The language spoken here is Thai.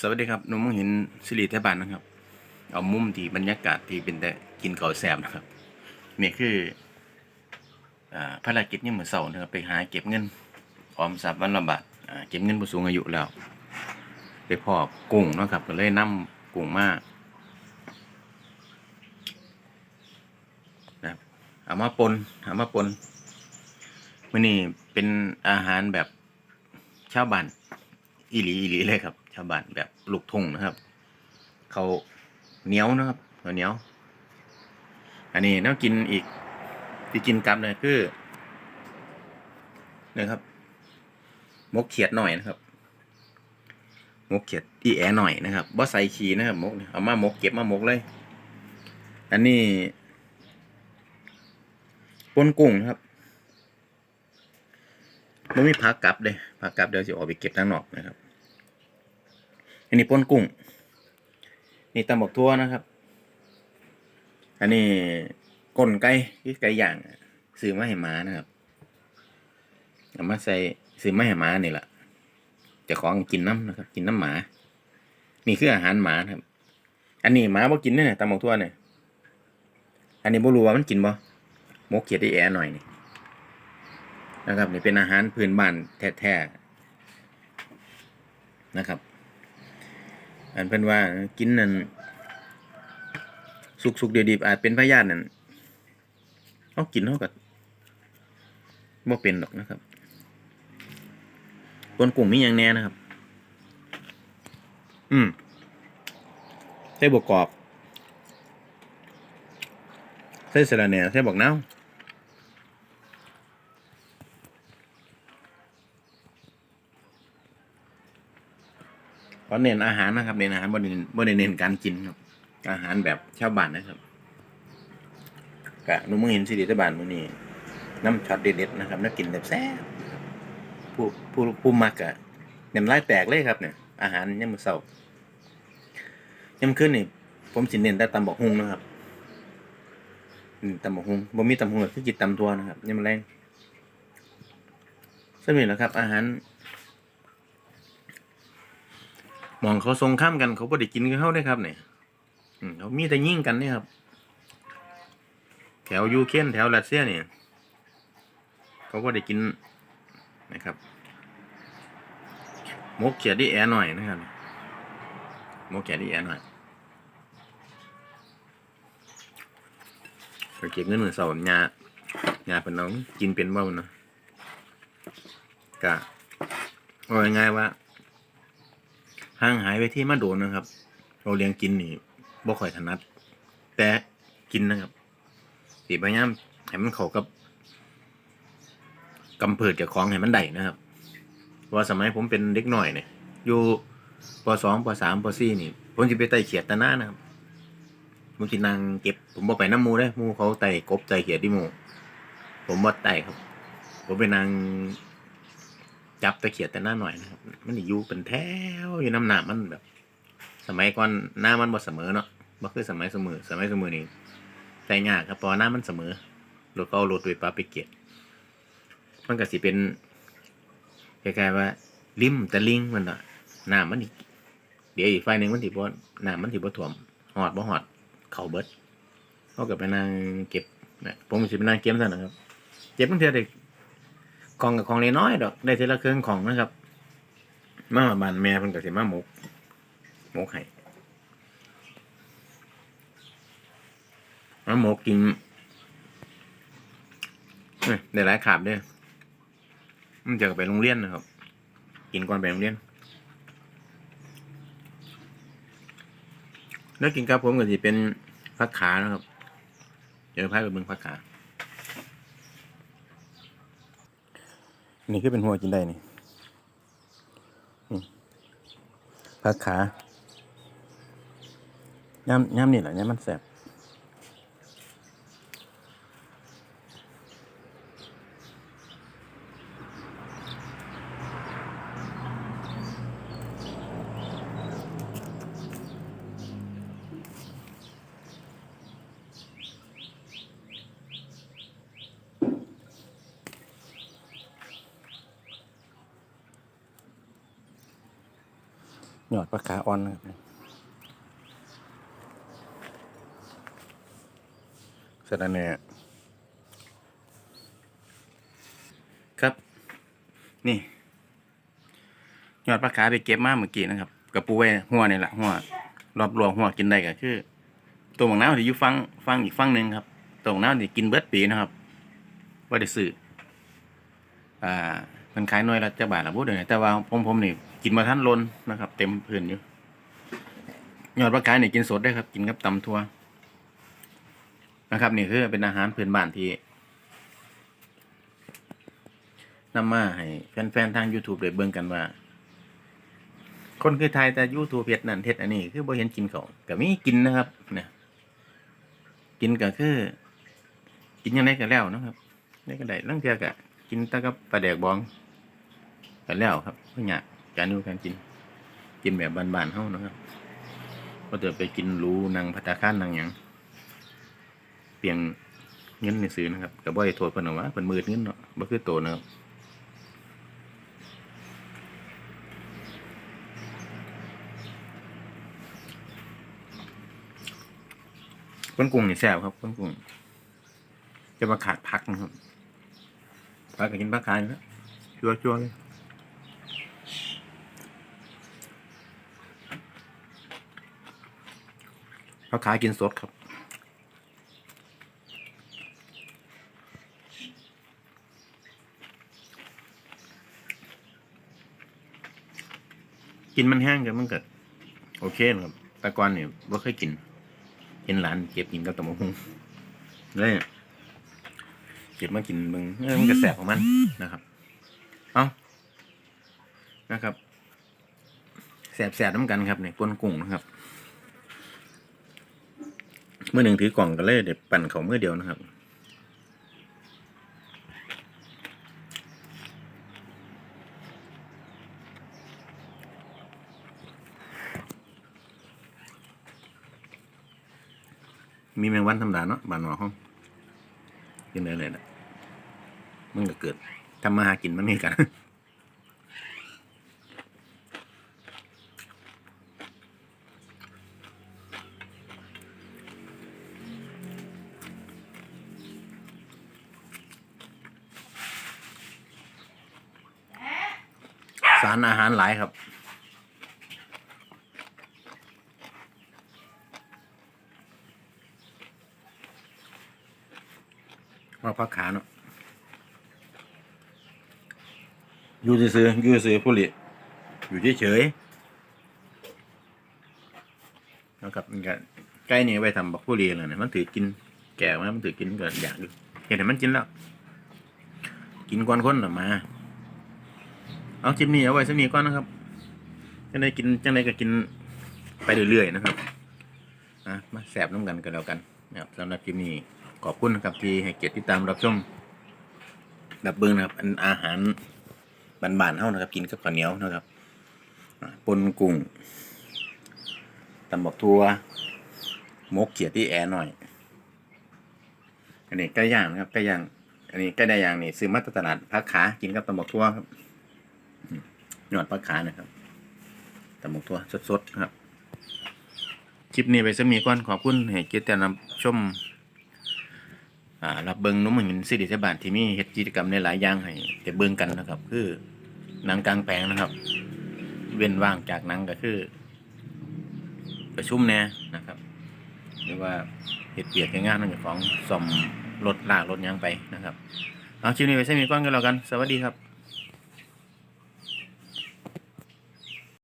สวัสดีครับนุ่มหินสิริเทบานนะครับ เอามุมที่บรรยากาศที่เป็นแต่กินเก่าวแซมนะครับนี่คือภารกิจนี่เหมือนเสาร์นะครับไปหาเก็บเงินออมทรัพย์วันละบาทเก็บเงินผู้สูงอายุแล้ว ไปพอกุ้งนะครับก็เลยนำกุ้งมานะครับเอามาปนเอามาปนมื่อนี้เป็นอาหารแบบชาวบ้าน อีหลีอีหลีเลยครับ ชาวบ้านแบบลูกทุ่งนะครับ เขาเหนียวนะครับเขาเหนียว อันนี้น่ากินอีกที่กินกับเลยคือนี่ครับ มกเขียดหน่อยนะครับ มกเขียดอีแอหน่อยนะครับบ่ใส่ขีนะครับมกเอามามกเก็บมามกเลย อันนี้ปนกุ้งนะครับ ไม่มีผักกลับเลยผักกลับเดี๋ยวจะออกไปเก็บทางนอกนะครับ อันนี้ป้นกุ้ง นี่ตำบักทั่วนะครับ อันนี้ก้นไก่ไก่ย่างซื้อมาให้หมานะครับเอามาใส่ซื้อมาให้หมานี่แหละจะของกินน้ำนะครับ กินน้ำหมา นี่คืออาหารหมาครับ อันนี้หมาบ่กินเนี่ยตำบักทั่วเนี่ยอันนี้บ่รู้ว่ามันกินบ่หมกเขียดไอแอหน่อยนี่ นะครับนี่เป็นอาหารพื้นบ้านแท้ๆนะครับ อันเพิ่นว่ากินนั่นสุกๆเดียวดีอาจเป็นพยาธินั่นเอากินเท่ากับบ่เป็นหรอกนะครับคนกลุ่มมีอย่างแน่นะครับ อืมใส่บวกกรอบใส่สะระแหน่ใส่บอกน้า วขอเน้นอาหารนะครับเน้นอาหารบ่เน้นบ่ได้เน้นการกินครับ อาหารแบบชาวบ้านนะครับกะนุ่มเห็นสิริตบานมื้อนี้น้ำช็อตเด็ดๆนะครับน่ากินแบบแซ่บผู้ผู้ผู้มักอะน้ำลายแตกเลยครับเนี่ยอาหารยามมื้อเช้ายามคืนนี่ผมสิเน้นแต่ตำบักฮุงนะครับตำบักฮุงบ่มีตำบักฮุงก็คือกินตำตัวนะครับยามมื้อแลงสำนี้แหละครับ อาหาร ห มองเขาทรงข้ามกันเขาบ่ได้กินกับเขาได้ครับเนี่ยเขามีแต่ยิ่งกันนี่ครับ แถวยูเครนแถวรัสเซียเนี่ยเขาบ่ได้กินนะครับมกเขียดดีแอหน่อยนะครับมกเขียดดีแอหน่อยไปเก็บเงินมือเสาร์ญาญาเป็นน้องกินเป็นบ่เนะกะว่าง่ายๆว่า ห่างหายไปที่มาโดนนะครับ เราเลี้ยงกินนี่บ่ค่อยถนัด แต่กินนะครับสีพยายามให้มันเข้ากับกำเพิดกับของให้มันได้นะครับเพราะว่าสมัยผมเป็นเด็กหน่อยเนี่ยอยู่ปสองปสามปสี่นี่ผมจะไปไต่เขียดตะหน้านะครับผมสินั่งเก็บ ผมบ่ไปน้ำมูได้มูเขาไต่กบไต่เขียดที่มูผมบ่ไต่ครับ ผมไปนั่ง จับตะเขียดแต่หน้าหน่อยนะครับ มันอยู่เป็นแถวอยู่น้ำหนามันแบบ สมัยก่อนหน้ามันบ่เสมอเนาะบ่คือสมัยเสมอ สมัยเสมอนี่ใจยากครับเพอหน้ามันเสมอรถก็เอารถไปปาไปเกียดมันก็สิเป็นคล้ายๆว่า ริมตะลิงมันเนาะน้ำมันอีกเดี๋ยวอีกไฟหนึ่งมันสิบ่น้ำมันสิบ่ท่วมหอดบ่หอด เข่าเบิดเขาก็ไปนั่งเก็บนะผมสิไปนั่งเก็บซะนะครับ เก็บบางเทื่อเด็ก ของกับของเล็กน้อยดอกได้ทีละเครื่องของนะครับมาบานแม่เพิ่นก็สิมาหมกหมกให้มาหมกกินเอ้ยได้หลายขาบด้อมันจะไปโรงเรียนนะครับ กินก่อนไปโรงเรียนแล้วกินกับผมก็สิเป็นผักขานะครับ เดี๋ยวพาไปเบิ่งผักขา นี่คือเป็นหัวกินได้นี่นี่ผักขาย่ำย่ำนี่แหละย่ำมันแสบ ยอดปลาคาอ่อนนะครับสะระแหน่ครับ นี่ยอดปลาคาไปเก็บมาเมื่อกี้นะครับกระปูไว้หัวนี่แหละหัวรอบรวงหัวกินได้ก็คือ ตัวบางน้ำที่อยู่ฟังฟังอีกฟังหนึ่งครับตัวบางน้ำที่กินเบิดปีนะครับว่าได้ซื้ออ่ามันขายหน่วยละจะบาทละพูดเลยแต่ว่าผมผมนี่ กินมาท่านลนนะครับ เต็มพื้นอยู่ยอดปลาคายเนี่ยกินสดได้ครับ กินกับตำทั่วนะครับนี่คือเป็นอาหารพื้นบ้านที่นำมาให้แฟนๆทาง YouTube ได้เบิ่งกันว่า คนคือไทยแต่ YouTube เฮ็ดนั่นเฮ็ดอันนี้ คือบ่เห็นกินเขาวก็มีกินนะครับเนี่ยกินก็คือ กินยังไงก็แล้วนะครับได้ก็ได้ลังเทื่อก็กินตะกับปลาแดกบองก็แล้วครับบ่ยาก การอยู่การกิน กินแบบบานๆเฮานะครับบ่ต้อไปกินรูนั่งภัตตาคารนั่งหยังเปลี่ยงเงินในซื้อนะครับก็บ่ได้โทษเพิ่นว่าเพิ่นมืดเงินเนาะบ่คือโตนะครับก้นกุ้งนี่แซ่บครับก้นกุ้งจะมาขาดพักนะครับพักกินพักขายนะชัวชัวๆเลย พักขายกินสดครับ กินมันแห้งกันมันก็โอเคนะครับแต่ก่อนเนี่ยไม่เคยกินเห็นร้านเก็บกินกับตะมะฮุงเลยเก็บมากินมึงเออมันก็แสบของมันนะครับ เอานะครับแสบแสบน้ำกันครับเนี่ยก้นกุ้งนะครับ เมื่อหนึ่งถือกล่องก็เลยเด็ดปั่นเขาเมื่อเดียวนะครับมีแมงวันธรรมดาเนาะบานหอห้องกินได้เลยนะมันก็เกิดทำมาหากินมันนี่กัน สารอาหารหลายครับว่าพักขาเนาะอยู่ซื่อๆอยู่ซื่อๆผู้หลีอยู่เฉยๆนะครับมันก็ใกล้นี่ไว้ทำบักผู้หลีเลยนะมันถือกินแก่มามันถือกินก็อยากอยู่เห็นแต่มันกินแล้ว กินก่อนคนหรอมา เอาชิมนี้เอาไว้สักนี้ก่อนนะครับจังไดกินจังไดก็กินไปเรื่อยๆนะครับอะมาแสบน้ำกันกันแล้วกันนะครับสำหรับคลิปนี้ขอบคุณนะครับที่ให้เกียรติติดตามรับชมดับเบิงนะครับอันอาหารบานๆเท่านะครับ กินกับข้าวเหนียวนะครับปนกุ้งตำบักทัวมกเขียดที่แอร์หน่อย อันนี้ไก่ย่างนะครับไก่ย่าง อันนี้ไก่ได้ย่างนี่ซื้อมาจากตลาดพักขา กินกับตำบักทัวครับ หยอดพักขานะครับแตำบักทัวสดๆครับ คลิปนี้ไปสมีก่อนขอบคุณให้เกียรติติดตามชมอ่ารับเบิงนุ่มหินสิริเทบานที่มีเฮ็ดกิจกรรมในหลายอย่างให้ได้เบิงกันนะครับ คือหนังกลางแปลงนะครับ เว้นว่างจากหนังก็คือ ประชุมแน่นะครับ หรือว่าเฮ็ดเปียกงานนั่นของซ่อมรถลากรถยังไปนะครับเอาคลิปนี้ไปใช้มีก้อนกันแล้วกัน สวัสดีครับ